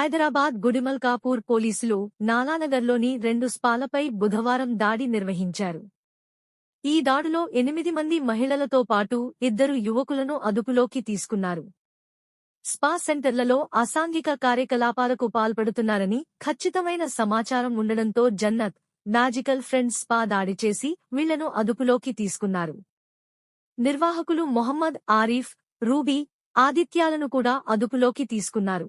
హైదరాబాద్ గుడిమల్కాపూర్ పోలీసులు నాలానగర్లోని రెండు స్పాలపై బుధవారం దాడి నిర్వహించారు. ఈ దాడిలో ఎనిమిది మంది మహిళలతో పాటు ఇద్దరు యువకులను అదుపులోకి తీసుకున్నారు. స్పా సెంటర్లలో అసాంఘిక కార్యకలాపాలకు పాల్పడుతున్నారని ఖచ్చితమైన సమాచారం ఉండడంతో జన్నత్ మ్యాజికల్ ఫ్రెండ్స్ స్పా దాడి చేసి వీళ్ళను అదుపులోకి తీసుకున్నారు. నిర్వాహకులు మొహమ్మద్ ఆరిఫ్ రూబీ ఆదిత్యాలను కూడా అదుపులోకి తీసుకున్నారు.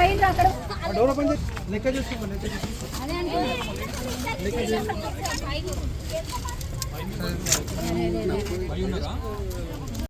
పోయిండ్రు అక్కడ. లెక్క చేసుకో లెక్క చేసుకో. అదే అంటున్నా.